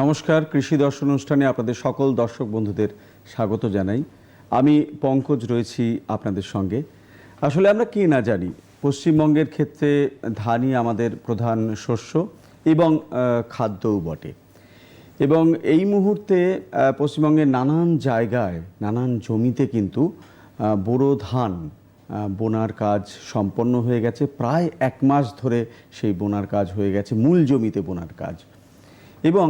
নমস্কার, কৃষি দর্শন অনুষ্ঠানে আপনাদের সকল দর্শক বন্ধুদের স্বাগত জানাই। আমি পঙ্কজ রয়েছি আপনাদের সঙ্গে। আসলে আমরা কি না জানি, পশ্চিমবঙ্গের ক্ষেত্রে ধানই আমাদের প্রধান শস্য এবং খাদ্যও বটে। এবং এই মুহূর্তে পশ্চিমবঙ্গের নানান জায়গায়, নানান জমিতে কিন্তু বোরো ধান বোনার কাজ সম্পন্ন হয়ে গেছে। প্রায় এক মাস ধরে সেই বোনার কাজ হয়ে গেছে, মূল জমিতে বোনার কাজ। এবং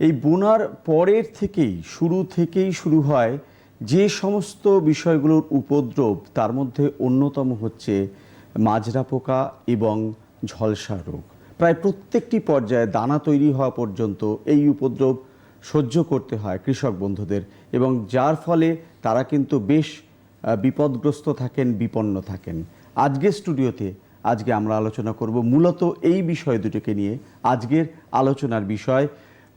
এই বোনার পরের থেকেই, শুরু থেকেই শুরু হয় যে সমস্ত বিষয়গুলোর উপদ্রব, তার মধ্যে অন্যতম হচ্ছে মাজরা পোকা এবং ঝলসা রোগ। প্রায় প্রত্যেকটি পর্যায়ে দানা তৈরি হওয়া পর্যন্ত এই উপদ্রব সহ্য করতে হয় কৃষক বন্ধুদের এবং যার ফলে তারা কিন্তু বেশ বিপদগ্রস্ত থাকেন, বিপন্ন থাকেন। আজকের স্টুডিওতে আজকে আমরা আলোচনা করব মূলত এই বিষয় দুটোকে নিয়ে। আজকের আলোচনার বিষয়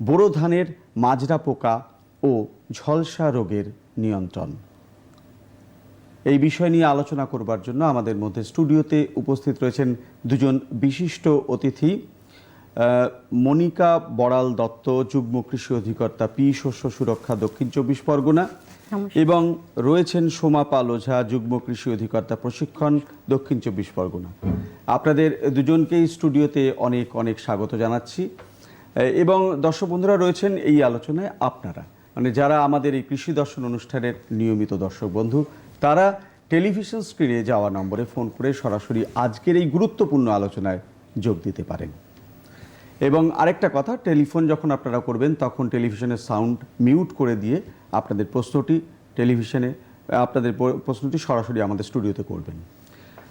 বোরো ধানের মাজরা পোকা ও ঝলসা রোগের নিয়ন্ত্রণ। এই বিষয় নিয়ে আলোচনা করবার জন্য আমাদের মধ্যে স্টুডিওতে উপস্থিত রয়েছেন দুজন বিশিষ্ট অতিথি মনিকা বড়াল দত্ত যুগ্ম কৃষি অধিকর্তা পি শস্য সুরক্ষা দক্ষিণ চব্বিশ পরগনা এবং রয়েছেন সোমা পাল ওঝা যুগ্ম কৃষি অধিকর্তা প্রশিক্ষণ দক্ষিণ চব্বিশ পরগনা। আপনাদের দুজনকেই স্টুডিওতে অনেক অনেক স্বাগত জানাচ্ছি। এবং দর্শক বন্ধুরা রয়েছেন এই আলোচনায় আপনারা। মানে যারা আমাদের এই কৃষি দর্শন অনুষ্ঠানের নিয়মিত দর্শক বন্ধু তারা টেলিভিশন স্ক্রিনে যাওয়া নম্বরে ফোন করে সরাসরি আজকের এই গুরুত্বপূর্ণ আলোচনায় যোগ দিতে পারেন। এবং আরেকটা কথা টেলিফোন যখন আপনারা করবেন তখন টেলিভিশনের সাউন্ড মিউট করে দিয়ে আপনাদের প্রশ্নটি টেলিভিশনে আপনাদের প্রশ্নটি সরাসরি আমাদের স্টুডিওতে করবেন।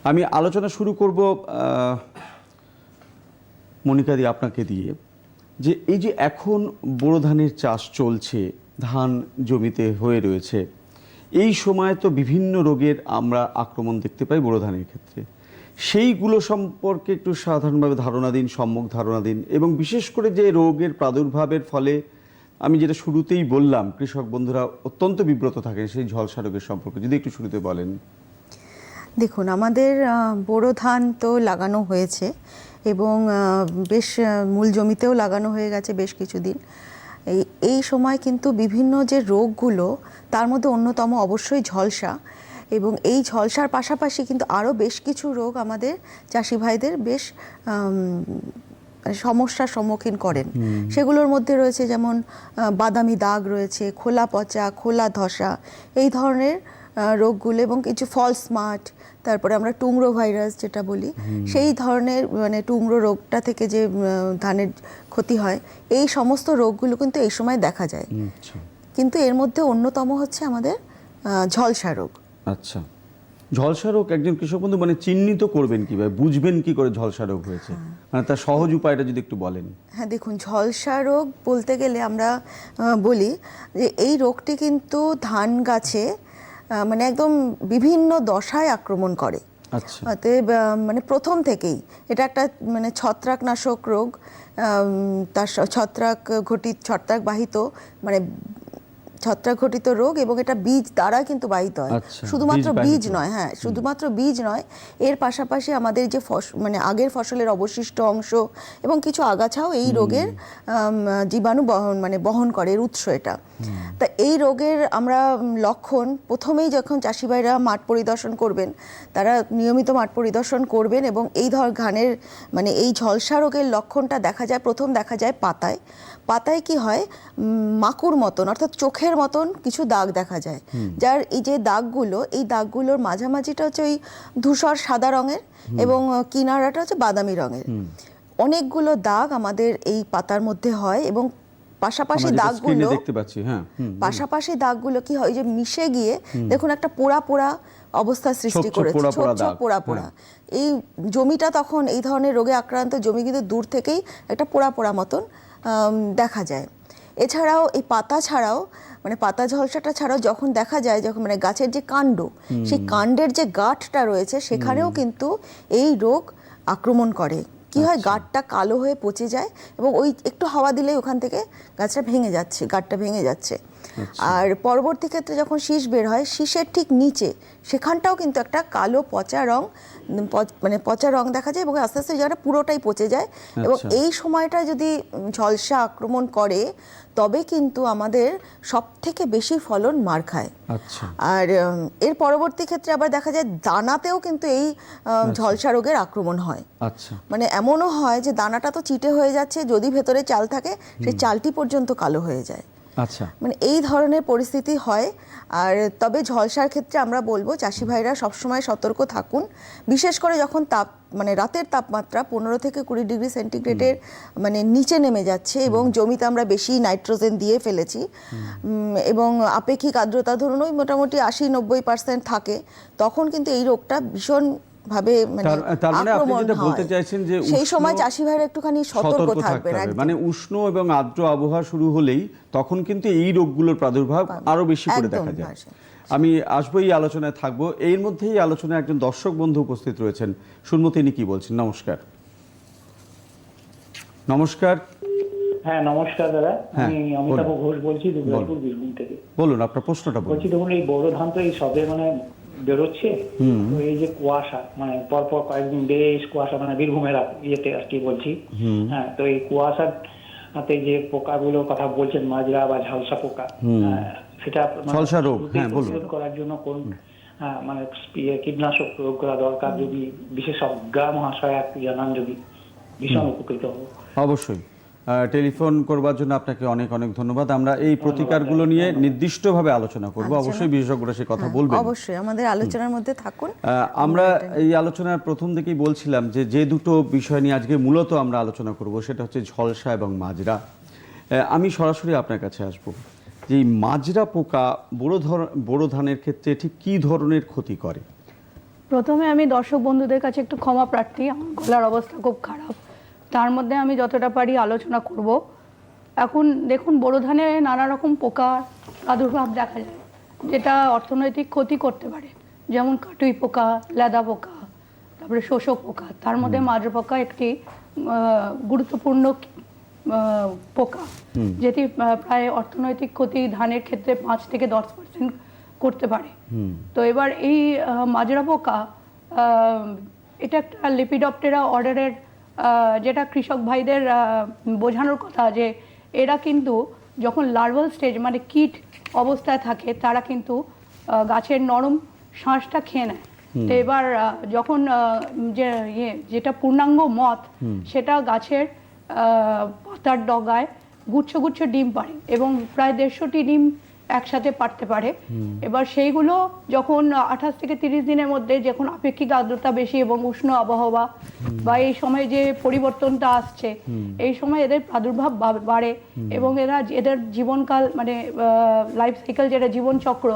আমি আলোচনা শুরু করব আহ, মনিকা দি আপনাকে দিয়ে। যে এই যে এখন বোরো ধানের চাষ চলছে, ধান জমিতে হয়ে রয়েছে, এই সময় তো বিভিন্ন রোগের আমরা আক্রমণ দেখতে পাই বোরো ধানের ক্ষেত্রে। সেইগুলো সম্পর্কে একটু সাধারণভাবে ধারণা দিন, সম্যক ধারণা দিন এবং বিশেষ করে যে রোগের প্রাদুর্ভাবের ফলে আমি যেটা শুরুতেই বললাম, কৃষক বন্ধুরা অত্যন্ত বিব্রত থাকেন সেই ঝলসা রোগের সম্পর্কে। যদি একটু শুরুতে বলেন। দেখুন আমাদের বোরো ধান তো লাগানো হয়েছে এবং বেশ মূল জমিতেও লাগানো হয়ে গেছে বেশ কিছুদিন। এই এই সময় কিন্তু বিভিন্ন যে রোগগুলো তার মধ্যে অন্যতম অবশ্যই ঝলসা এবং এই ঝলসার পাশাপাশি কিন্তু আরও বেশ কিছু রোগ আমাদের চাষি ভাইদের বেশ মানে সমস্যার সম্মুখীন করেন। সেগুলোর মধ্যে রয়েছে যেমন বাদামি দাগ রয়েছে খোলা পচা খোলা ধসা এই ধরনের রোগগুলো এবং কিছু ফলস মাঠ তারপরে আমরা টুংরো ভাইরাস যেটা বলি সেই ধরনের মানে টুংরো রোগটা থেকে যে ধানের ক্ষতি হয় এই সমস্ত রোগগুলো কিন্তু এই সময় দেখা যায়। আচ্ছা। কিন্তু এর মধ্যে অন্যতম হচ্ছে আমাদের ঝলসা রোগ। আচ্ছা। ঝলসা রোগ একজন কৃষক বন্ধু মানে চিহ্নিত করবেন কীভাবে? বুঝবেন কি করে ঝলসা রোগ হয়েছে? মানে তার সহজ উপায়টা যদি একটু বলেন। হ্যাঁ দেখুন ঝলসা রোগ বলতে গেলে আমরা বলি যে এই রোগটি কিন্তু ধান গাছে মানে একদম বিভিন্ন দশায় আক্রমণ করে। আচ্ছা। অতএব মানে প্রথম থেকেই এটা একটা মানে ছত্রাকনাশক রোগ তার ছত্রাক ঘটিত ছত্রাক বাহিত মানে ছত্রাক ঘটিত রোগ এবং এটা বীজ দ্বারা কিন্তু বাহিত হয়। আচ্ছা, শুধুমাত্র বীজ নয় হ্যাঁ শুধুমাত্র বীজ নয় এর পাশাপাশি আমাদের যে মানে আগের ফসলের অবশিষ্ট অংশ এবং কিছু আগাছাও এই রোগের জীবাণু বহন মানে বহন করে এর উৎস এটা। তা এই রোগের আমরা লক্ষণ প্রথমেই যখন চাষি ভাইরা মাঠ পরিদর্শন করবেন তারা নিয়মিত মাঠ পরিদর্শন করবেন এবং এই ধর ঘানের মানে এই ঝলসা রোগের লক্ষণটা দেখা যায় প্রথম দেখা যায় পাতায়। পাতায় কি হয়? মাকুর মতন অর্থাৎ চোখের মতন কিছু দাগ দেখা যায়। যার এই যে দাগগুলো এই দাগগুলোর মাঝামাঝিটা হচ্ছে ওই ধূসর সাদা রঙের এবং কিনারাটা হচ্ছে বাদামি রঙের। অনেকগুলো দাগ আমাদের এই পাতার মধ্যে হয় এবং পাশাপাশি দাগগুলো দেখতে পাচ্ছি হ্যাঁ পাশাপাশি দাগগুলো কি হয় যে মিশে গিয়ে দেখুন একটা পোড়া পোড়া অবস্থা সৃষ্টি করেছে পোড়া ছোপ পোড়া পোড়া পোড়া। এই জমিটা তখন এই ধরনের রোগে আক্রান্ত জমি কিন্তু দূর থেকেই একটা পোড়া পোড়া মতন দেখা যায়। এছাড়াও এই পাতা ছাড়াও মানে পাতা ঝলসাটা ছাড়াও যখন দেখা যায় যখন মানে গাছের যে কাণ্ড সেই কাণ্ডের যে গাঠটা রয়েছে সেখানেও কিন্তু এই রোগ আক্রমণ করে। কি হয়? গাঠটা কালো হয়ে পচে যায় এবং ওই একটু হাওয়া দিলেই ওখান থেকে গাছটা ভেঙে যাচ্ছে গাঠটা ভেঙে যাচ্ছে। আর পরবর্তী ক্ষেত্রে যখন শীষ বের হয় শীষের ঠিক নিচে সেখানটাও কিন্তু একটা কালো পচা রং মানে পচা রং দেখা যায় এবং আস্তে আস্তে জায়গাটা পুরোটাই পচে যায়। এবং আচ্ছা। এই সময়টা যদি ঝলসা আক্রমণ করে তবে কিন্তু আমাদের সব থেকে বেশি ফলন মার খায়। আচ্ছা। আর এর পরবর্তী ক্ষেত্রে আবার দেখা যায় দানাতেও কিন্তু এই ঝলসা রোগের আক্রমণ হয়। আচ্ছা। মানে এমনও হয় যে দানাটা তো চিটে হয়ে যাচ্ছে যদি ভেতরে চাল থাকে সেই চালটি পর্যন্ত কালো হয়ে যায়। আচ্ছা। মানে এই ধরনের পরিস্থিতি হয়। আর তবে ঝলসার ক্ষেত্রে আমরা বলব চাষি ভাইরা সবসময় সতর্ক থাকুন। বিশেষ করে যখন তাপ মানে রাতের তাপমাত্রা পনেরো থেকে কুড়ি ডিগ্রি সেন্টিগ্রেডের মানে নিচে নেমে যাচ্ছে এবং জমিতে আমরা বেশি নাইট্রোজেন দিয়ে ফেলেছি। এবং আপেক্ষিক আর্দ্রতা ধরুন ওই মোটামুটি আশি নব্বই পার্সেন্ট থাকে তখন কিন্তু এই রোগটা ভীষণ ভাবে মানে তার- মানে আপনি যেটা বলতে চাইছেন যে সেই সময় চাষি ভাইরা একটুখানি সতর্ক থাকবেন মানে উষ্ণ এবং আর্দ্র আবহাওয়া শুরু হলেই তখন কিন্তু এই রোগগুলোর প্রাদুর্ভাব আরও বেশি করে দেখা যায়। আমি আসব এই আলোচনায় থাকব। এর মধ্যেই আলোচনায় একজন দর্শক বন্ধু উপস্থিত রয়েছেন। শুনব তিনি কি বলছেন? নমস্কার। নমস্কার। হ্যাঁ নমস্কার দাদা। হ্যাঁ, আমি অমিতাভ বলুন। ঘোষ বলছি দুর্গাপুর বীরভূম থেকে। বলুন আপনার প্রশ্নটা বলছি দেখুন এই বড় ধান তো এই সবে মানে বেরোচ্ছে তো এই যে কুয়াশা মানে পরপর কয়েকদিন বেশ কুয়াশা মানে বীরভূমের ইয়েতে আর কি বলছি। হ্যাঁ তো এই কুয়াশার হাতে যে পোকাগুলোর কথা বলছেন মাজরা বা ঝালসা পোকা হ্যাঁ, সেটা মানে হ্যাঁ। প্রতিরোধ করার জন্য কোন হ্যাঁ, মানে ইয়ে কীটনাশক প্রয়োগ করা দরকার যদি বিশেষজ্ঞ মহাশয় জানান যদি ভীষণ উপকৃত হব। অবশ্যই। টেলিফোন করবার জন্য আপনাকে অনেক অনেক ধন্যবাদ। আমরা এই প্রতিকারগুলো নিয়ে নির্দিষ্টভাবে আলোচনা করব। অবশ্যই বিশেষজ্ঞরা সে কথা বলবেন। অবশ্যই। আমাদের আলোচনার মধ্যে থাকুন। আমরা এই আলোচনার প্রথম থেকেই বলছিলাম যে যে দুটো বিষয় নিয়ে আজকে মূলত আমরা আলোচনা করব সেটা হচ্ছে ঝলসা এবং মাজরা। আমি সরাসরি আপনার কাছে আসব যে এই মাজরা পোকা বড় ধর বড় ধানের ক্ষেত্রে ঠিক কী ধরনের ক্ষতি করে? প্রথমে আমি দর্শক বন্ধুদের কাছে একটু ক্ষমা প্রার্থী। আমার গলার অবস্থা খুব খারাপ। তার মধ্যে আমি যতটা পারি আলোচনা করব। এখন দেখুন বোরো ধানে নানা রকম পোকার প্রাদুর্ভাব দেখা যায় যেটা অর্থনৈতিক ক্ষতি করতে পারে। যেমন কাটুই পোকা লেদা পোকা তারপরে শোষক পোকা তার মধ্যে মাজরা পোকা একটি গুরুত্বপূর্ণ পোকা যেটি প্রায় অর্থনৈতিক ক্ষতি ধানের ক্ষেত্রে পাঁচ থেকে দশ পার্সেন্ট করতে পারে। তো এবার এই মাজরা পোকা এটা একটা লিপিডপ্টেরা অর্ডারের যেটা কৃষক ভাইদের বোঝানোর কথা যে এরা কিন্তু যখন লার্ভাল স্টেজ মানে কীট অবস্থায় থাকে তারা কিন্তু গাছের নরম শাঁসটা খেয়ে নেয়। তো এবার যখন যে ইয়ে যেটা পূর্ণাঙ্গ মত সেটা গাছের পাতার ডগায় গুচ্ছ গুচ্ছ ডিম পারে এবং প্রায় দেড়শোটি ডিম একসাথে পারতে পারে। এবার সেইগুলো যখন আঠাশ থেকে তিরিশ দিনের মধ্যে যখন আপেক্ষিক আর্দ্রতা বেশি এবং উষ্ণ আবহাওয়া বা এই সময় যে পরিবর্তনটা আসছে এই সময় এদের প্রাদুর্ভাব বাড়ে এবং এরা এদের জীবনকাল মানে লাইফ সাইকেল যেটা জীবন চক্র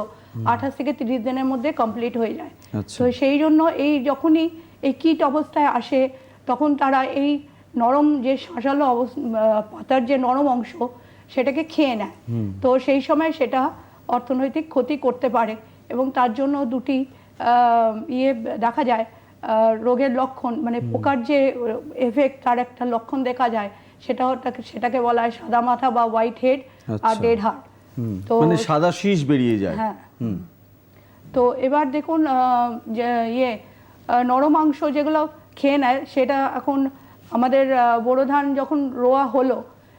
আঠাশ থেকে তিরিশ দিনের মধ্যে কমপ্লিট হয়ে যায়। আচ্ছা। তো সেই জন্য এই যখনই এই কীট অবস্থায় আসে তখন তারা এই নরম যে শাঁসালো অবস- আহ, পাতার যে নরম অংশ সেটাকে খেয়ে নেয়। তো সেই সময় সেটা অর্থনৈতিক ক্ষতি করতে পারে এবং তার জন্য দুটি আহ, ইয়ে দেখা যায় রোগের লক্ষণ মানে পোকার যে এফেক্ট তার একটা লক্ষণ দেখা যায় সেটা সেটাকে বলা হয় সাদা মাথা বা হোয়াইট হেড আর আচ্ছা। ডেড হার্ট তো মানে সাদা শীষ বেরিয়ে যায়। হ্যাঁ। তো এবার দেখুন ইয়ে আহ, নরম মাংস যেগুলো খেয়ে নেয় সেটা এখন আমাদের বোরো ধান যখন রোয়া হলো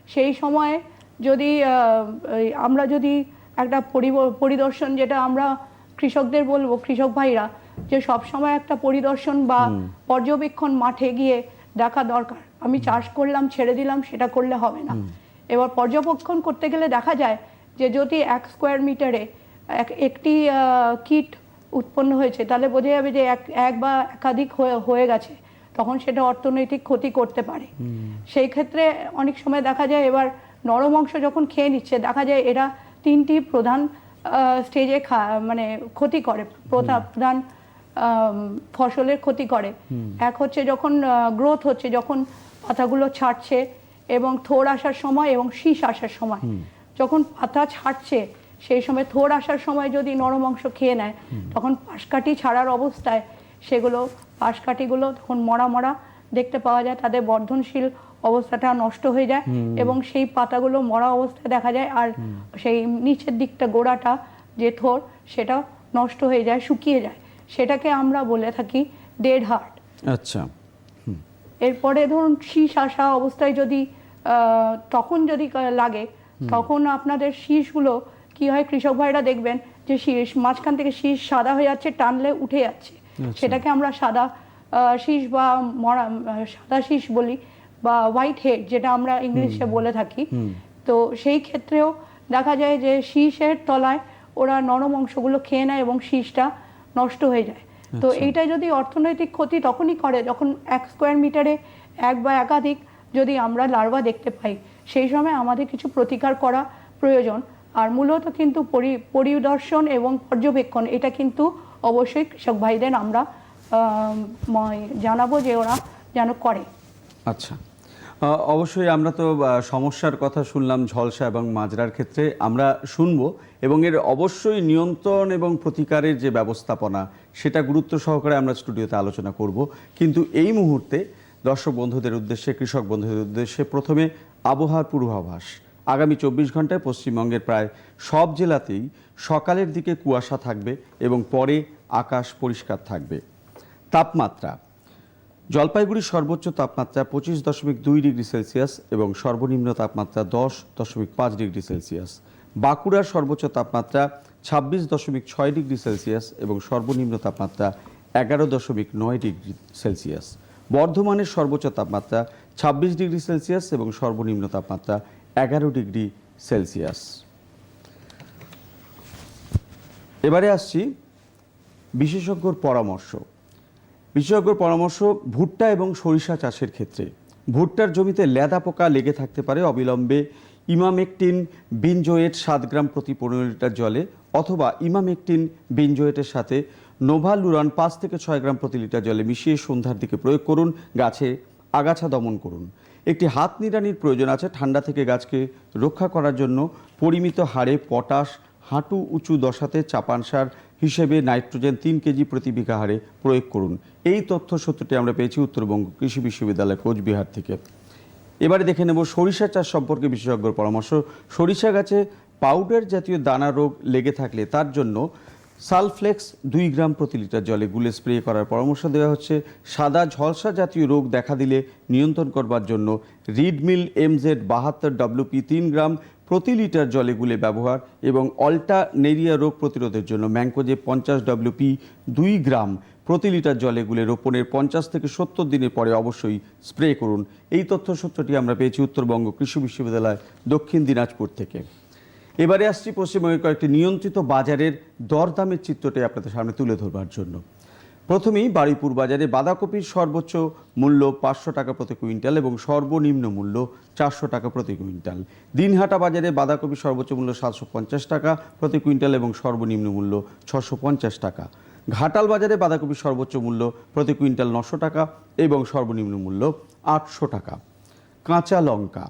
সেই সময় যদি আমরা যদি একটা পরিদর্শন যেটা আমরা কৃষকদের বলব কৃষক ভাইরা যে সব সময় একটা পরিদর্শন বা পর্যবেক্ষণ মাঠে গিয়ে দেখা দরকার। আমি চাষ করলাম ছেড়ে দিলাম সেটা করলে হবে না। এবার পর্যবেক্ষণ করতে গেলে দেখা যায় যে যদি এক স্কোয়ার মিটারে এক- একটি কিট উৎপন্ন হয়েছে তাহলে বোঝা যাবে যে এক এক বা একাধিক হয়ে হয়ে গেছে। তখন সেটা অর্থনৈতিক ক্ষতি করতে পারে। সেই ক্ষেত্রে অনেক সময় দেখা যায় এবার নরম অংশ যখন খেয়ে নিচ্ছে দেখা যায় এরা তিনটি প্রধান স্টেজে মানে ক্ষতি করে। প্রধা- প্রধান ফসলের ক্ষতি করে। এক হচ্ছে যখন গ্রোথ হচ্ছে যখন পাতাগুলো ছাড়ছে এবং থোড় আসার সময় এবং শীষ আসার সময়। যখন পাতা ছাড়ছে সেই সময় থোড় আসার সময় যদি নরম অংশ খেয়ে নেয় তখন পাশকাঠি ছাড়ার অবস্থায় সেগুলো পাশকাঠিগুলো তখন মরা মরা দেখতে পাওয়া যায়। তাদের বর্ধনশীল অবস্থাটা নষ্ট হয়ে যায় এবং সেই পাতাগুলো মরা অবস্থায় দেখা যায় আর সেই নিচের দিকটা গোড়াটা যে থোর সেটা নষ্ট হয়ে যায় শুকিয়ে যায়। সেটাকে আমরা বলে থাকি ডেড হার্ট আচ্ছা। এরপরে ধরুন শীষ আসা অবস্থায় যদি তখন যদি লাগে তখন আপনাদের শীষগুলো কি হয়? কৃষক ভাইরা দেখবেন যে শীষ মাঝখান থেকে শীষ সাদা হয়ে যাচ্ছে টানলে উঠে যাচ্ছে। সেটাকে আমরা সাদা শীষ বা মরা সাদা শীষ বলি। বা হোয়াইট হেড যেটা আমরা ইংলিশে বলে থাকি। তো সেই ক্ষেত্রেও দেখা যায় যে শীষের তলায় ওরা নরম অংশগুলো খেয়ে নেয় এবং শীষটা নষ্ট হয়ে যায়। তো এইটা যদি অর্থনৈতিক ক্ষতি তখনই করে যখন এক স্কোয়ার মিটারে এক বা একাধিক যদি আমরা লার্ভা দেখতে পাই সেই সময় আমাদের কিছু প্রতিকার করা প্রয়োজন। আর মূলত কিন্তু পরি- পরিদর্শন এবং পর্যবেক্ষণ এটা কিন্তু অবশ্যই কৃষক ভাইদের আমরা জানাব যে ওরা যেন করে। আচ্ছা। অবশ্যই আমরা তো সমস্যার কথা শুনলাম ঝলসা এবং মাজরার ক্ষেত্রে। আমরা শুনব এবং এর অবশ্যই নিয়ন্ত্রণ এবং প্রতিকারের যে ব্যবস্থাপনা, সেটা গুরুত্ব সহকারে আমরা স্টুডিওতে আলোচনা করব। কিন্তু এই মুহূর্তে দর্শক বন্ধুদের উদ্দেশ্যে, কৃষক বন্ধুদের উদ্দেশ্যে প্রথমে আবহাওয়ার পূর্বাভাস। আগামী চব্বিশ ঘন্টায় পশ্চিমবঙ্গের প্রায় সব জেলাতেই সকালের দিকে কুয়াশা থাকবে এবং পরে আকাশ পরিষ্কার থাকবে। তাপমাত্রা জলপাইগুড়ির সর্বোচ্চ তাপমাত্রা পঁচিশ দশমিক দুই ডিগ্রি সেলসিয়াস এবং সর্বনিম্ন তাপমাত্রা দশ দশমিক পাঁচ ডিগ্রি সেলসিয়াস। বাঁকুড়ার সর্বোচ্চ তাপমাত্রা ছাব্বিশ দশমিক ছয় ডিগ্রি সেলসিয়াস এবং সর্বনিম্ন তাপমাত্রা এগারো দশমিক নয় ডিগ্রি সেলসিয়াস। বর্ধমানের সর্বোচ্চ তাপমাত্রা ছাব্বিশ ডিগ্রি সেলসিয়াস এবং সর্বনিম্ন তাপমাত্রা এগারো ডিগ্রি সেলসিয়াস। এবারে আসছি বিশেষজ্ঞর পরামর্শ। বিশেষজ্ঞর পরামর্শ ভুট্টা এবং সরিষা চাষের ক্ষেত্রে। ভুট্টার জমিতে লেদা পোকা লেগে থাকতে পারে অবিলম্বে ইমামেকটিন বিনজোয়েট সাত গ্রাম প্রতি পনেরো লিটার জলে অথবা ইমামেকটিন বিনজোয়েটের সাথে নোভালুরান পাঁচ থেকে ছয় গ্রাম প্রতি লিটার জলে মিশিয়ে সন্ধ্যার দিকে প্রয়োগ করুন, গাছে আগাছা দমন করুন। একটি হাত নিড়ানির প্রয়োজন আছে ঠান্ডা থেকে গাছকে রক্ষা করার জন্য। পরিমিত হারে পটাশ হাঁটু উঁচু দশাতে চাপান সার হিসেবে নাইট্রোজেন তিন কেজি প্রতি বিঘা হারে প্রয়োগ করুন। এই তথ্য সত্যটি আমরা পেয়েছি উত্তরবঙ্গ কৃষি বিশ্ববিদ্যালয় কোচবিহার থেকে। এবারে দেখে নেব সরিষা চাষ সম্পর্কে বিশেষজ্ঞর পরামর্শ। সরিষা গাছে পাউডার জাতীয় দানা রোগ লেগে থাকলে তার জন্য সালফ্লেক্স দুই গ্রাম প্রতি লিটার জলে গুলে স্প্রে করার পরামর্শ দেওয়া হচ্ছে। সাদা ঝলসা জাতীয় রোগ দেখা দিলে নিয়ন্ত্রণ করবার জন্য রিডমিল এমজেড বাহাত্তর ডব্লিউপি তিন গ্রাম প্রতি লিটার জলে গুলে ব্যবহার এবং অল্টা নেরিয়া রোগ প্রতিরোধের জন্য ম্যাঙ্কোজে পঞ্চাশ ডব্লিউপি দুই গ্রাম প্রতি লিটার জলে গুলে রোপণের পঞ্চাশ থেকে সত্তর দিনের পরে অবশ্যই স্প্রে করুন। এই তথ্য সত্যটি আমরা পেয়েছি উত্তরবঙ্গ কৃষি বিশ্ববিদ্যালয় দক্ষিণ দিনাজপুর থেকে। এবারে আসছি পশ্চিমবঙ্গের কয়েকটি নিয়ন্ত্রিত বাজারের দরদামের চিত্রটি আপনাদের সামনে তুলে ধরবার জন্য। প্রথমেই বারুইপুর বাজারে বাঁধাকপির সর্বোচ্চ মূল্য পাঁচশো টাকা প্রতি কুইন্টাল এবং সর্বনিম্ন মূল্য চারশো টাকা প্রতি কুইন্টাল। দিনহাটা বাজারে বাঁধাকপির সর্বোচ্চ মূল্য সাতশো পঞ্চাশ টাকা প্রতি কুইন্টাল এবং সর্বনিম্ন মূল্য ছশো পঞ্চাশ টাকা। ঘাটাল বাজারে বাঁধাকপির সর্বোচ্চ মূল্য প্রতি কুইন্টাল নশো টাকা এবং সর্বনিম্ন মূল্য আটশো টাকা। কাঁচা লঙ্কা।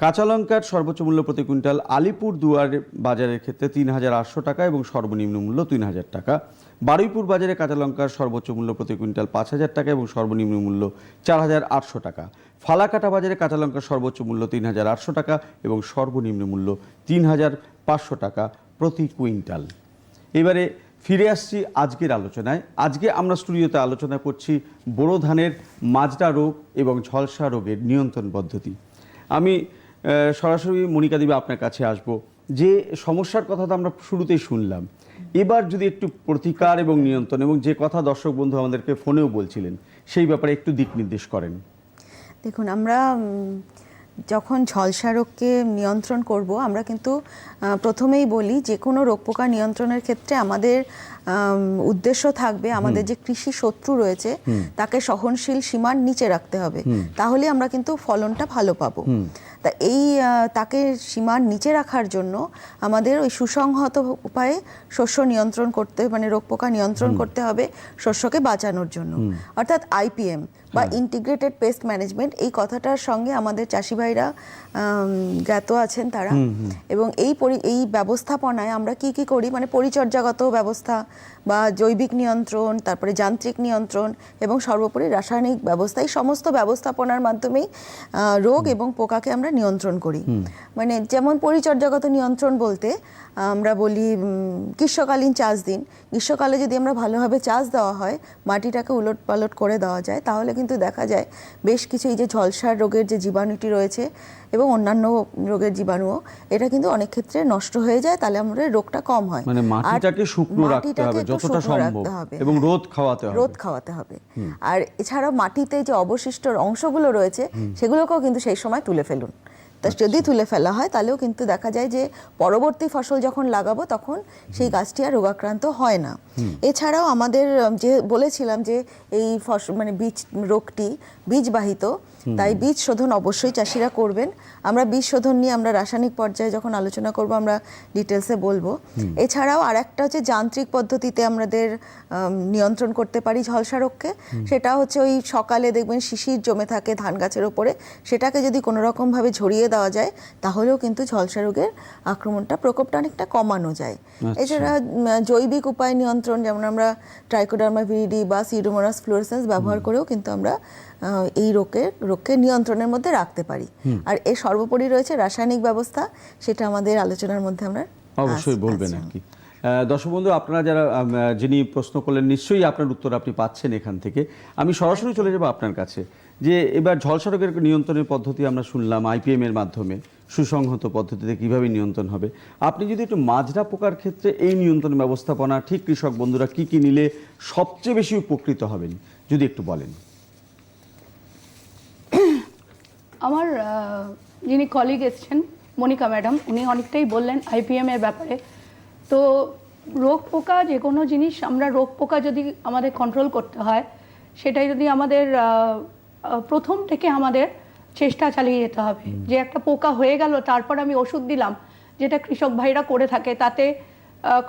কাঁচা লঙ্কার সর্বোচ্চ মূল্য প্রতি কুইন্টাল আলিপুর দুয়ার বাজারের ক্ষেত্রে তিন হাজার আটশো টাকা এবং সর্বনিম্ন মূল্য তিন হাজার টাকা। বারুইপুর বাজারে কাঁচা লঙ্কার সর্বোচ্চ মূল্য প্রতি কুইন্টাল পাঁচ হাজার টাকা এবং সর্বনিম্ন মূল্য চার হাজার আটশো টাকা। ফালাকাটা বাজারে কাঁচা লঙ্কার সর্বোচ্চ মূল্য তিন হাজার আটশো টাকা এবং সর্বনিম্ন মূল্য তিন হাজার পাঁচশো টাকা প্রতি কুইন্টাল। এবারে ফিরে আসছি আজকের আলোচনায়। আজকে আমরা স্টুডিওতে আলোচনা করছি বোরো ধানের, মাজরা রোগ এবং ঝলসা রোগের নিয়ন্ত্রণ পদ্ধতি। আমি সরাসরি মনিকা দেবী আপনার কাছে আসব। যে সমস্যার কথা তো আমরা শুরুতেই শুনলাম। এবার যদি একটু প্রতিকার এবং নিয়ন্ত্রণ এবং যে কথা দর্শক বন্ধু আমাদেরকে ফোনেও বলছিলেন সেই ব্যাপারে একটু দিক নির্দেশ করেন। দেখুন আমরা যখন ঝলসা রোগকে নিয়ন্ত্রণ করব আমরা কিন্তু প্রথমেই বলি যে কোনো রোগ পোকা নিয়ন্ত্রণের ক্ষেত্রে আমাদের উদ্দেশ্য থাকবে আমাদের যে কৃষি শত্রু রয়েছে তাকে সহনশীল সীমার নিচে রাখতে হবে। তাহলে আমরা কিন্তু ফলনটা ভালো পাবো। তা এই তাকে সীমার নিচে রাখার জন্য আমাদের ওই সুসংহত উপায়ে শস্য নিয়ন্ত্রণ করতে মানে রোগ পোকা নিয়ন্ত্রণ করতে হবে শস্যকে বাঁচানোর জন্য। অর্থাৎ আইপিএম বা ইন্টিগ্রেটেড পেস্ট ম্যানেজমেন্ট এই কথাটার সঙ্গে আমাদের চাষি ভাইরা জ্ঞাত আছেন তারা। এবং এই পরি এই ব্যবস্থাপনায় আমরা কি কি করি? মানে পরিচর্যাগত ব্যবস্থা বা জৈবিক নিয়ন্ত্রণ তারপরে যান্ত্রিক নিয়ন্ত্রণ এবং সর্বোপরি রাসায়নিক ব্যবস্থা এই সমস্ত ব্যবস্থাপনার মাধ্যমেই রোগ এবং পোকাকে আমরা নিয়ন্ত্রণ করি। মানে যেমন পরিচর্যাগত নিয়ন্ত্রণ বলতে আমরা বলি গ্রীষ্মকালীন চাষ দিন। গ্রীষ্মকালে যদি আমরা ভালোভাবে চাষ দেওয়া হয় মাটিটাকে উলট পালট করে দেওয়া যায় তাহলে কিন্তু দেখা যায় বেশ কিছু এই যে ঝলসার রোগের যে জীবাণুটি রয়েছে এবং অন্যান্য রোগের জীবাণুও এটা কিন্তু অনেক ক্ষেত্রে নষ্ট হয়ে যায় তাহলে আমাদের রোগটা কম হয়। মানে মাটিটাকে শুকনো রাখতে হবে যতটা সম্ভব এবং রোদ খাওয়াতে হবে। রোদ খাওয়াতে হবে। আর এছাড়া মাটিতে যে অবশিষ্ট অংশগুলো রয়েছে সেগুলোকেও কিন্তু সেই সময় তুলে ফেলুন। তা আচ্ছা। যদি তুলে ফেলা হয় তাহলেও কিন্তু দেখা যায় যে পরবর্তী ফসল যখন লাগাবো তখন সেই গাছটি আর রোগাক্রান্ত হয় না। এছাড়াও আমাদের যে বলেছিলাম যে এই ফসল মানে বীজ রোগটি বীজবাহিত তাই বীজ শোধন অবশ্যই চাষিরা করবেন। আমরা বীজ শোধন নিয়ে আমরা রাসায়নিক পর্যায়ে যখন আলোচনা করব আমরা ডিটেলসে বলব। এছাড়াও আর একটা হচ্ছে যান্ত্রিক পদ্ধতিতে আমাদের নিয়ন্ত্রণ করতে পারি ঝলসা রোগকে। সেটা হচ্ছে ওই সকালে দেখবেন শিশির জমে থাকে ধান গাছের ওপরে। সেটাকে যদি কোনো রকমভাবে ঝরিয়ে দেওয়া যায় তাহলেও কিন্তু ঝলসা রোগের আক্রমণটা প্রকোপটা অনেকটা কমানো যায়। এছাড়া জৈবিক উপায় নিয়ন্ত্রণ যেমন আমরা ট্রাইকোডার্মা ভিডি বা সিডোমোনাস ফ্লোরেসেন্স ব্যবহার করেও কিন্তু আমরা এই রোগের রোগকে নিয়ন্ত্রণের মধ্যে রাখতে পারি। আর এর সর্বোপরি রয়েছে রাসায়নিক ব্যবস্থা সেটা আমাদের আলোচনার মধ্যে আমরা অবশ্যই বলবেন আর কি। দর্শক বন্ধু, আপনারা যারা যিনি প্রশ্ন করলেন, নিশ্চয়ই আপনার উত্তর আপনি পাচ্ছেন এখান থেকে। আমি সরাসরি চলে যাব আপনার কাছে। যে এবার ঝলসা রোগের নিয়ন্ত্রণের পদ্ধতি আমরা শুনলাম আইপিএম এর মাধ্যমে, সুসংহত পদ্ধতিতে কীভাবে নিয়ন্ত্রণ হবে। আপনি যদি একটু মাজরা পোকার ক্ষেত্রে এই নিয়ন্ত্রণ ব্যবস্থাপনা, ঠিক কৃষক বন্ধুরা কি কি নিলে সবচেয়ে বেশি উপকৃত হবেন, যদি একটু বলেন। আমার যিনি কলিগ এসছেন, মনিকা ম্যাডাম, উনি অনেকটাই বললেন আইপিএম এর ব্যাপারে। তো রোগ পোকা যে কোনো জিনিস আমরা রোগ পোকা যদি আমাদের কন্ট্রোল করতে হয় সেটাই যদি আমাদের প্রথম থেকে আমাদের চেষ্টা চালিয়ে যেতে হবে। যে একটা পোকা হয়ে গেল তারপর আমি ওষুধ দিলাম যেটা কৃষক ভাইরা করে থাকে তাতে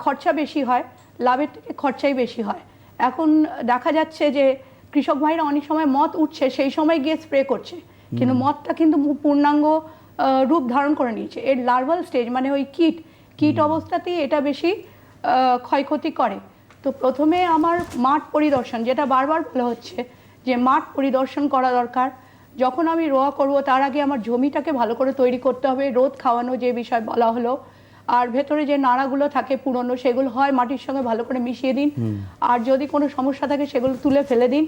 খরচা বেশি হয় লাভের থেকে খরচাই বেশি হয়। এখন দেখা যাচ্ছে যে কৃষক ভাইরা অনেক সময় মদ উঠছে সেই সময় গিয়ে স্প্রে করছে। কিন্তু মদটা কিন্তু পূর্ণাঙ্গ রূপ ধারণ করে নিয়েছে। এর লার্ভাল স্টেজ মানে ওই কিট কিট অবস্থাতেই এটা বেশি ক্ষয়ক্ষতি করে। তো প্রথমে আমার মাঠ পরিদর্শন যেটা বারবার বলা হচ্ছে যে মাঠ পরিদর্শন করা দরকার। যখন আমি রোয়া করব তার আগে আমার জমিটাকে ভালো করে তৈরি করতে হবে রোদ খাওয়ানো যে বিষয় বলা হলো। আর ভেতরে যে নাড়াগুলো থাকে পুরনো সেগুলো হয় মাটির সঙ্গে ভালো করে মিশিয়ে দিন। আর যদি কোনো সমস্যা থাকে সেগুলো তুলে ফেলে দিন।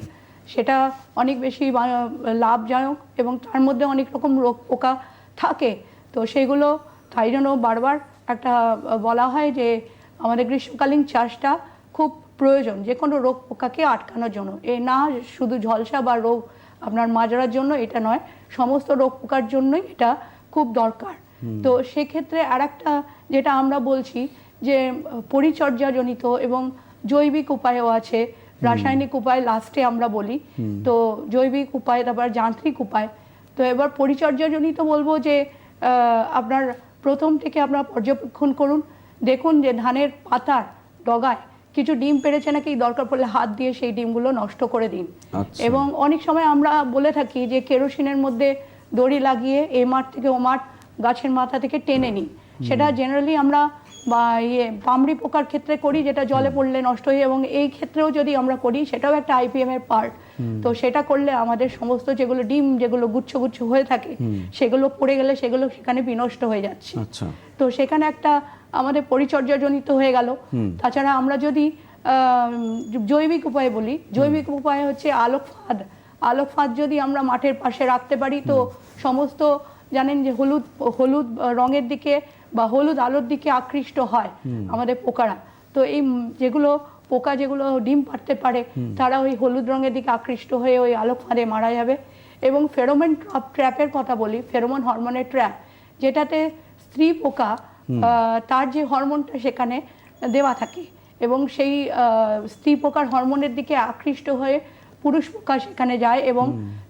সেটা অনেক বেশি লাভজনক এবং তার মধ্যে অনেক রকম রোগ পোকা থাকে। তো সেগুলো তাই জন্য বারবার একটা বলা হয় যে আমাদের গ্রীষ্মকালীন চাষটা খুব প্রয়োজন যে কোনো রোগ পোকাকে আটকানোর জন্য। এ না শুধু ঝলসা বা রোগ আপনার মাজরার জন্য এটা নয় সমস্ত রোগ পোকার জন্যই এটা খুব দরকার। তো সেক্ষেত্রে আর একটা যেটা আমরা বলছি যে পরিচর্যাজনিত এবং জৈবিক উপায়ও আছে রাসায়নিক উপায় লাস্টে আমরা বলি। তো জৈবিক উপায় তারপর যান্ত্রিক উপায়। তো এবার পরিচর্যাজনিত বলব যে আপনার প্রথম থেকে আপনারা পর্যবেক্ষণ করুন। দেখুন যে ধানের পাতার ডগায় কিছু ডিম পেরেছে নাকি দরকার পড়লে হাত দিয়ে সেই ডিমগুলো নষ্ট করে দিন। আচ্ছা। এবং অনেক সময় আমরা বলে থাকি যে কেরোসিনের মধ্যে দড়ি লাগিয়ে এ মাঠ থেকে ও মাঠ গাছের মাথা থেকে টেনে নিই সেটা জেনারেলি আমরা বা ইয়ে পামড়ি পোকার ক্ষেত্রে করি যেটা জলে পড়লে নষ্ট হয়ে এবং এই ক্ষেত্রেও যদি আমরা করি সেটাও একটা আইপিএম এর পার্ট তো সেটা করলে আমাদের সমস্ত যেগুলো ডিম যেগুলো গুচ্ছ গুচ্ছ হয়ে থাকে সেগুলো পড়ে গেলে সেগুলো সেখানে বিনষ্ট হয়ে যাচ্ছে। আচ্ছা। তো সেখানে একটা আমাদের পরিচর্যাজনিত হয়ে গেল। তাছাড়া আমরা যদি জৈবিক উপায় বলি জৈবিক উপায় হচ্ছে আলোক ফাঁদ। আলোক ফাঁদ যদি আমরা মাঠের পাশে রাখতে পারি তো সমস্ত জানেন যে হলুদ হলুদ রঙের দিকে বা হলুদ আলোর দিকে আকৃষ্ট হয় আমাদের পোকারা। তো এই যেগুলো পোকা যেগুলো ডিম পাড়তে পারে তারা ওই হলুদ রঙের দিকে আকৃষ্ট হয়ে ওই আলোক ফাঁদে মারা যাবে। এবং ফেরোমন ট্র্যাপের কথা বলি ফেরোমন হরমোনের ট্র্যাপ যেটাতে স্ত্রী পোকা তার যে হরমোনটা সেখানে দেওয়া থাকে এবং সেই স্ত্রী পোকার হরমোনের দিকে আকৃষ্ট হয়ে পুরুষ পোকা সেখানে যায় এবং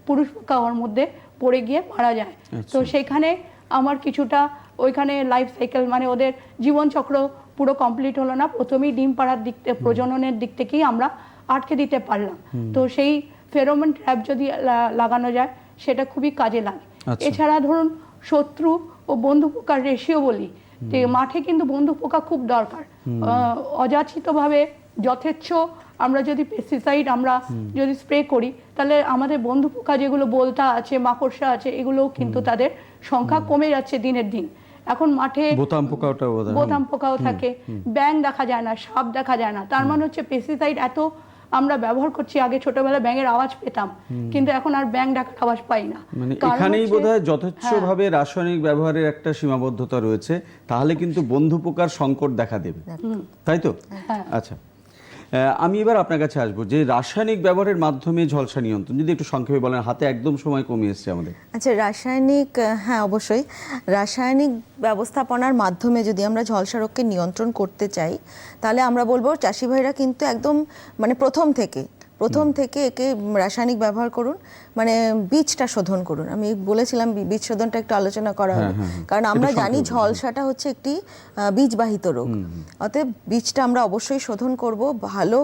পুরুষ পোকা ওর মধ্যে পড়ে গিয়ে মারা যায়। তো সেখানে আমার কিছুটা ওইখানে লাইফ সাইকেল মানে ওদের জীবনচক্র পুরো কমপ্লিট হলো না। প্রথমেই ডিম পাড়ার দিক থেকে প্রজননের দিক থেকেই আমরা আটকে দিতে পারলাম। তো সেই ফেরোমন ট্র্যাপ যদি লাগানো যায় সেটা খুবই কাজে লাগে। আচ্ছা। এছাড়া ধরুন শত্রু ও বন্ধু পোকার রেশিও বলি মাঠে কিন্তু বন্ধু পোকা খুব দরকার। অযাচিতভাবে যথেচ্ছ আমরা যদি পেস্টিসাইড আমরা যদি স্প্রে করি তাহলে আমাদের বন্ধু পোকা যেগুলো বলতা আছে মাকড়সা আছে এগুলোও কিন্তু তাদের সংখ্যা কমে যাচ্ছে দিনের দিন। এখন মাঠে বোতাম বোতাম পোকাও থাকে ব্যাং দেখা যায় না সাপ দেখা যায় না। তার মানে হচ্ছে পেস্টিসাইড এত আমরা ব্যবহার করছি আগে ছোটবেলায় ব্যাঙের আওয়াজ পেতাম কিন্তু এখন আর ব্যাং ডাকার আওয়াজ পাই না। মানে এখানেই বোধহয় যথেচ্ছভাবে রাসায়নিক ব্যবহারের একটা সীমাবদ্ধতা রয়েছে তাহলে কিন্তু বন্ধু পোকার সংকট দেখা দেবে। তাই তো? হ্যাঁ। আচ্ছা। আমি এবার আপনার কাছে আসব যে রাসায়নিক ব্যবহারের মাধ্যমে ঝলসা নিয়ন্ত্রণ। যদি একটু সংক্ষেপে বলেন, হাতে একদম সময় কমে এসছে আমাদের। আচ্ছা রাসায়নিক হ্যাঁ অবশ্যই। রাসায়নিক ব্যবস্থাপনার মাধ্যমে যদি আমরা ঝলসা রোগকে নিয়ন্ত্রণ করতে চাই, তাহলে আমরা বলব চাষি ভাইরা কিন্তু একদম মানে প্রথম থেকে প্রথম থেকে একে রাসায়নিক ব্যবহার করুন মানে বীজটা শোধন করুন। আমি বলেছিলাম বীজ শোধনটা একটু আলোচনা করা হবে কারণ আমরা জানি ঝলসাটা হচ্ছে একটি বীজবাহিত রোগ। অতএব বীজটা আমরা অবশ্যই শোধন করব। ভালো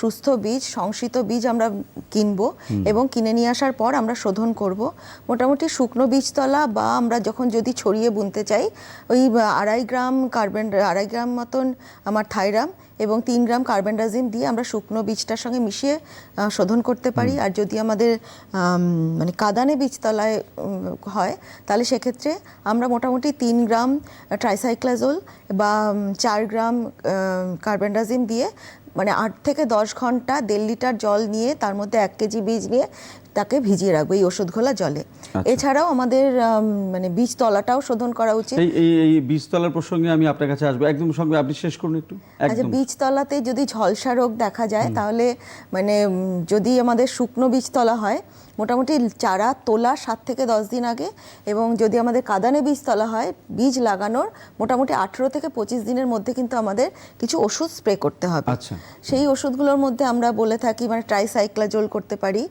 সুস্থ বীজ সংসিত বীজ আমরা কিনবো এবং কিনে নিয়ে আসার পর আমরা শোধন করব। মোটামুটি শুকনো বীজতলা বা আমরা যখন যদি ছড়িয়ে বুনতে চাই ওই আড়াই গ্রাম কার্বন আড়াই গ্রাম মতন আমার থাইরাম এবং তিন গ্রাম কার্বেন্ডাজিম দিয়ে আমরা শুকনো বীজটার সঙ্গে মিশিয়ে শোধন করতে পারি। আর যদি আমাদের মানে কাদানে বীজতলায় হয় তাহলে সেক্ষেত্রে আমরা মোটামুটি তিন গ্রাম ট্রাইসাইক্লাজোল বা চার গ্রাম কার্বেন্ডাজিম দিয়ে মানে আট থেকে দশ ঘণ্টা দেড় লিটার জল নিয়ে তার মধ্যে এক কেজি বীজ নিয়ে তাকে ভিজিয়ে রাখব এই ওষুধ ঘোলা জলে এছাড়াও আমাদের মানে বীজতলাটাও শোধন করা উচিত। এই বীজতলার প্রসঙ্গে আমি আপনার কাছে আসব। একদম সঙ্গে আপনি শেষ করুন একটু। আচ্ছা বীজতলাতে যদি ঝলসা রোগ দেখা যায় তাহলে মানে যদি আমাদের শুকনো বীজতলা হয় মোটামুটি চারা তোলা সাত থেকে দশ দিন আগে এবং যদি আমাদের কাদানে বীজতলা হয় বীজ লাগানোর মোটামুটি আঠেরো থেকে পঁচিশ দিনের মধ্যে কিন্তু আমাদের কিছু ওষুধ স্প্রে করতে হবে। আচ্ছা। সেই ওষুধগুলোর মধ্যে আমরা বলে থাকি মানে ট্রাইসাইক্লাজোল করতে পারি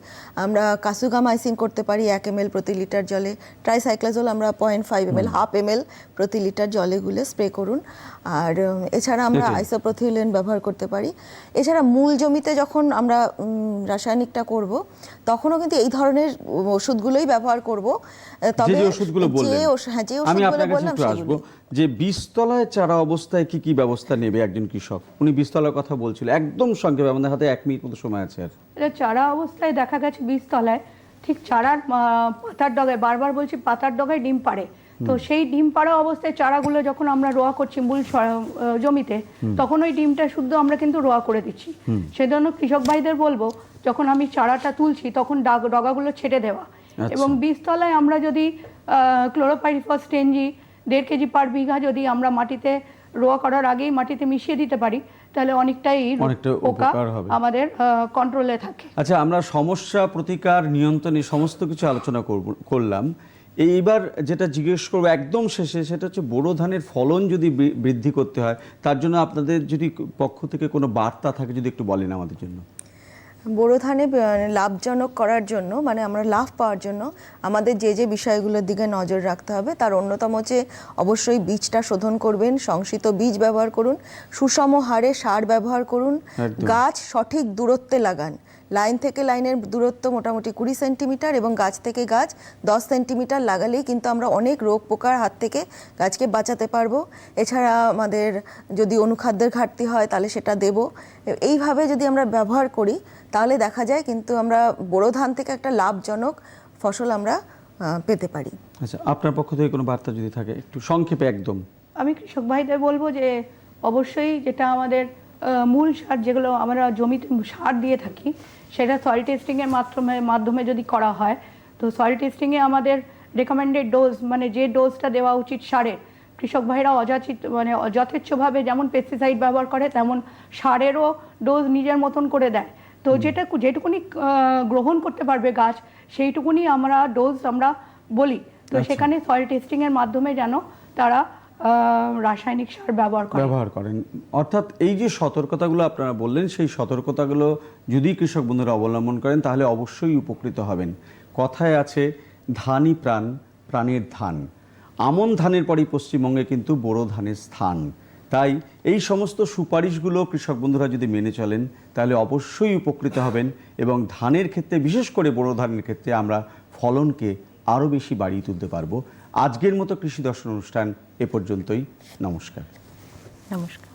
আমরা কাসুগামাইসিন করতে পারি এক এম প্রতি লিটার জলে। ট্রাইসাইক্লাজোল আমরা point five M L half M প্রতি লিটার জলে গুলে স্প্রে করুন। আর এছাড়া আমরা। আইসোপ্রোথিলিন ব্যবহার করতে পারি। এছাড়া মূল জমিতে যখন আমরা রাসায়নিকটা করব তখনও কিন্তু এই ধরনের ওষুধগুলোই ব্যবহার করব। যে যে ওষুধগুলো যে বললেন হ্যাঁ যে ওষুধগুলো বললাম আসব। যে বীজতলায় চারা অবস্থায় কি কি ব্যবস্থা নেবে একজন কৃষক? উনি বীজতলার কথা বলছিল একদম সংক্ষেপে আমাদের হাতে এক মিনিট মতো সময় আছে আর। চারা অবস্থায় দেখা গেছে বীজতলায়। ঠিক চারার পাতার ডগায় বারবার বলছি পাতার ডগায় ডিম পাড়ে। তো সেই ডিম পাড়া অবস্থায় চারাগুলো যখন আমরা রোয়া করছি মূল জমিতে তখন ওই ডিমটা শুদ্ধ আমরা কিন্তু রোয়া করে দিচ্ছি। সেজন্য কৃষক ভাইদের বলব যখন আমি চারাটা তুলছি তখন ডাগ ডগাগুলো ছেটে দেওয়া। এবং বীজতলায় আমরা যদি ক্লোরোপাইরিফস টেনজি দেড় কেজি পার বিঘা যদি আমরা মাটিতে রোয়া করার আগেই মাটিতে মিশিয়ে দিতে পারি তাহলে অনেকটাই অনেকটা পোকা উপকার হবে। আমাদের কন্ট্রোলে থাকে। আচ্ছা আমরা সমস্যা প্রতিকার নিয়ন্ত্রণ এই সমস্ত কিছু আলোচনা করব করলাম। এইবার যেটা জিজ্ঞেস করব একদম শেষে সেটা হচ্ছে বোরো ধানের ফলন যদি বৃদ্ধি করতে হয় তার জন্য আপনাদের যদি পক্ষ থেকে কোনো বার্তা থাকে যদি একটু বলেন আমাদের জন্য। বোরো ধানে লাভজনক করার জন্য মানে আমরা লাভ পাওয়ার জন্য আমাদের যে যে বিষয়গুলোর দিকে নজর রাখতে হবে তার অন্যতম হচ্ছে অবশ্যই বীজটা শোধন করবেন সংসিত বীজ ব্যবহার করুন সুষম হারে সার ব্যবহার করুন গাছ সঠিক দূরত্বে লাগান। লাইন থেকে লাইনের দূরত্ব মোটামুটি কুড়ি সেন্টিমিটার এবং গাছ থেকে গাছ দশ সেন্টিমিটার লাগালেই কিন্তু আমরা অনেক রোগ পোকার হাত থেকে গাছকে বাঁচাতে পারব। এছাড়া আমাদের যদি অনুখাদ্যের ঘাটতি হয় তাহলে সেটা দেব। এইভাবে যদি আমরা ব্যবহার করি তাহলে দেখা যায় কিন্তু আমরা বোরো ধান থেকে একটা লাভজনক ফসল আমরা পেতে পারি। আচ্ছা আপনার পক্ষ থেকে কোনো বার্তা যদি থাকে একটু সংক্ষেপে একদম। আমি কৃষক ভাইদের বলব যে অবশ্যই যেটা আমাদের মূল সার যেগুলো আমরা জমিতে সার দিয়ে থাকি সেটা সয়েল টেস্টিংয়ের মাধ্যমে মাধ্যমে যদি করা হয় তো সয়েল টেস্টিংয়ে আমাদের রেকমেন্ডেড ডোজ মানে যে ডোজটা দেওয়া উচিত সারের কৃষক ভাইরা অযাচিত মানে যথেচ্ছভাবে যেমন পেস্টিসাইড ব্যবহার করে তেমন সারেরও ডোজ নিজের মতন করে দেয়। তো যেটা যেটুকুনি গ্রহণ করতে পারবে গাছ সেইটুকুনি আমরা ডোজ আমরা বলি। তো আচ্ছা। সেখানে সয়েল টেস্টিংয়ের মাধ্যমে যেন তারা রাসায়নিক সার ব্যবহার করে ব্যবহার করেন। অর্থাৎ এই যে সতর্কতাগুলো আপনারা বললেন, সেই সতর্কতাগুলো যদি কৃষক বন্ধুরা অবলম্বন করেন, তাহলে অবশ্যই উপকৃত হবেন। কথায় আছে, ধানই প্রাণ, প্রাণের ধান। আমন ধানের পরই পশ্চিমবঙ্গে কিন্তু বোরো ধানের স্থান। তাই এই সমস্ত সুপারিশগুলো কৃষক বন্ধুরা যদি মেনে চলেন, তাহলে অবশ্যই উপকৃত হবেন এবং ধানের ক্ষেত্রে, বিশেষ করে বোরো ধানের ক্ষেত্রে আমরা ফলনকে আরও বেশি বাড়িয়ে তুলতে পারব। আজকের মতো কৃষি দর্শন অনুষ্ঠান এ পর্যন্তই। নমস্কার। নমস্কার।